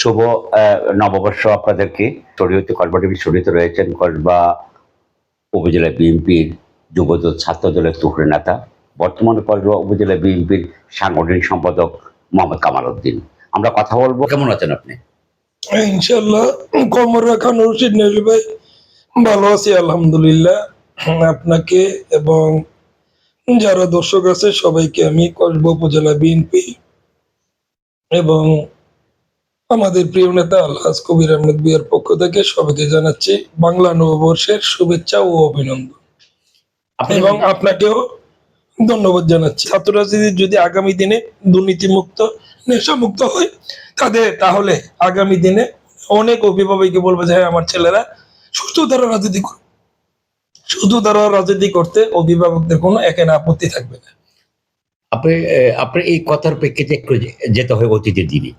শুভ নববর্ষ আপনাদেরকে। শরীয়তে কসবা শরীয়তে রয়েছেন, কসবা উপজেলা বিএনপির যুবদল ছাত্র দলের তুকরে নেতা। বর্তমানে কসবা উপজেলা বিএনপির সাংগঠনিক সম্পাদক মোহাম্মদ কামাল উদ্দিন। আমরা কথা বলব। কেমন আছেন আপনি? ইনশাল্লাহ কমরা খান রশিদ নেলি ভাই, ভালো আছি, আলহামদুলিল্লাহ। আপনাকে এবং যারা দর্শক আছে, সবাইকে আমি কসবা উপজেলা বিএনপি এবং আমাদের প্রিয় নেতা আলহাজ কবির আহমেদ বিয়ার পক্ষ থেকে সবাইকে জানাচ্ছি বাংলা নববর্ষের শুভেচ্ছা ও অভিনন্দন। এবং আপনাকেও ধন্যবাদ জানাচ্ছি। ছাত্র রাজনীতি যদি আগামী দিনে দুর্নীতিমুক্ত নেশামুক্ত হয় তাদের তাহলে আগামী দিনে অনেক অভিভাবককে বলবে যে হ্যাঁ আমার ছেলেরা সুস্থ ধারা রাজনীতি করবে শুধু ধারা রাজনীতি করতে অভিভাবকদের কোনো একেন আপত্তি থাকবে না। আপনি আহ, আপনার এই কথার প্রেক্ষিতে একটু যেতে হয় অতীতের দিনে।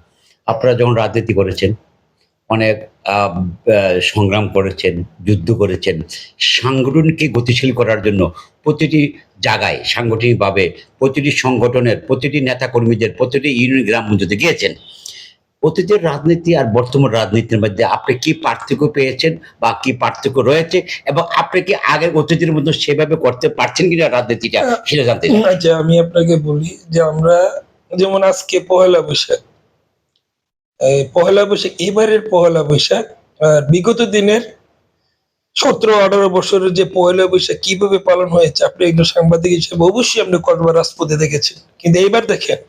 আপনারা যখন রাজনীতি করেছেন, অনেক সংগ্রাম করেছেন, যুদ্ধ করেছেন সাংগঠনকে গতিশীল করার জন্য প্রতিটি জায়গায় সাংগঠনিকভাবে প্রতিটি সংগঠনের, প্রতিটি নেতাকর্মীদের, প্রতিটি ইউনিয়ন, গ্রাম পঞ্চায়েতে গিয়েছেন। অতীতের রাজনীতি আর বর্তমান রাজনীতির মধ্যে আপনি কি পার্থক্য পেয়েছেন বা কি পার্থক্য রয়েছে এবং আপনি কি আগের অতীতের মধ্যে সেভাবে করতে পারছেন কিনা রাজনীতিটা সেটা জানতে আচ্ছা আমি আপনাকে বলি যে আমরা, যেমন আজকে পহেলা বৈশাখ পহেলা বৈশাখ, এবারের পহেলা বৈশাখ, আর বিগত দিনের সতেরো, আঠারো বছরের যে পহেলা বৈশাখ কীভাবে পালন হয়েছে, আপনি একজন সাংবাদিক হিসেবে অবশ্যই আপনি কসবা রাজপথে দেখেছেন। কিন্তু এইবার দেখেন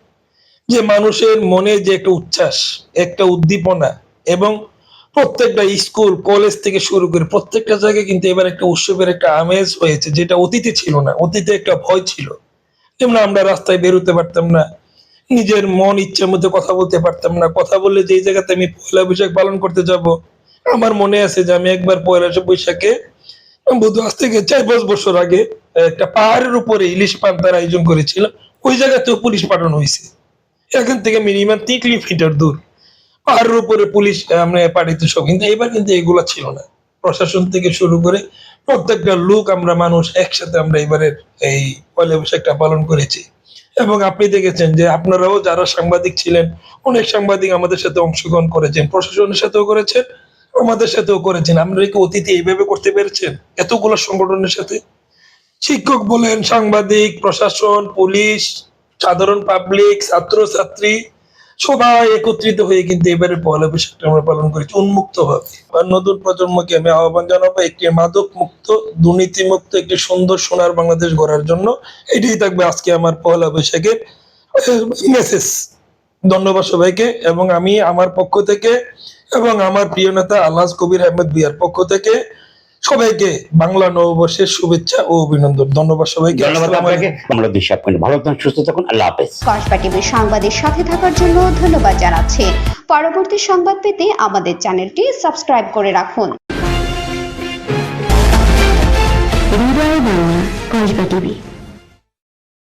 যে মানুষের মনে যে একটা উচ্ছ্বাস, একটা উদ্দীপনা এবং প্রত্যেকটা স্কুল, কলেজ থেকে শুরু করে প্রত্যেকটা জায়গায় কিন্তু এবার একটা উৎসবের একটা আমেজ হয়েছে, যেটা অতীতে ছিল না, অতীতে একটা ভয় ছিল। যেমন আমরা রাস্তায় বেরোতে পারতাম না নিজের মন, ইচ্ছার মধ্যে কথা বলতে পারতাম না। কথা বললে যেই জায়গাতে আমি পয়লা বৈশাখ পালন করতে যাব, আমার মনে আছে যে আমি একবার পয়লা বৈশাখে বোধ আজ থেকে চার পাঁচ বছর আগে একটা পাহাড়ের উপরে ইলিশ পান্তার আয়োজন করেছিলাম। ওই জায়গাতেও পুলিশ পাঠানো হয়েছে। এখান থেকে মিনিমাম তিন কিলোমিটার দূর। পাহাড়ের উপরে পুলিশ আমরা পাঠিত সব। কিন্তু এবার কিন্তু এগুলা ছিল না। প্রশাসন থেকে শুরু করে প্রত্যেকটা লোক আমরা, মানুষ একসাথে আমরা এবারের এই পয়লা বৈশাখটা পালন করেছি। এবং আপনি দেখেছেন যে আপনারাও যারা সাংবাদিক ছিলেন, অনেক সাংবাদিক আমাদের সাথে অংশগ্রহণ করেছেন, প্রশাসনের সাথেও করেছেন, আমাদের সাথেও করেছেন। আপনারা কি অতীতে এইভাবে করতে পেরেছেন এতগুলো সংগঠনের সাথে? শিক্ষক বলেন, সাংবাদিক, প্রশাসন, পুলিশ, সাধারণ পাবলিক ছাত্র ছাত্রী সবাই একত্রিত হয়ে কিন্তু এবারে পয়লা বৈশাখটা আমরা পালন করেছি উন্মুক্ত ভাবে আর নতুন প্রজন্মকে আমি আহ্বান জানাব, একটি মাদক মুক্ত দুর্নীতি মুক্ত একটি সুন্দর সোনার বাংলাদেশ গড়ার জন্য। এটাই থাকবে আজকে আমার পয়লা বৈশাখের মেসেজ ধন্যবাদ সবাইকে, এবং আমি আমার পক্ষ থেকে, এবং আমার প্রিয় নেতা আলহাজ কবির আহমেদ বিয়ার পক্ষ থেকে সবাইকে বাংলা নববর্ষের শুভেচ্ছা ও অভিনন্দন। ধন্যবাদ সবাইকে। ধন্যবাদ আপনাকে আলাইকুম। আমরা দেশে আপনাকে ভালো থাকুন সুস্থ থাকুন। আল্লাহ হাফেজ। কসবা টিভির সংবাদের সাথে থাকার জন্য ধন্যবাদ জানাচ্ছি। পরবর্তী সংবাদ পেতে আমাদের চ্যানেলটি সাবস্ক্রাইব করে রাখুন। বাংলা কসবা টিভি।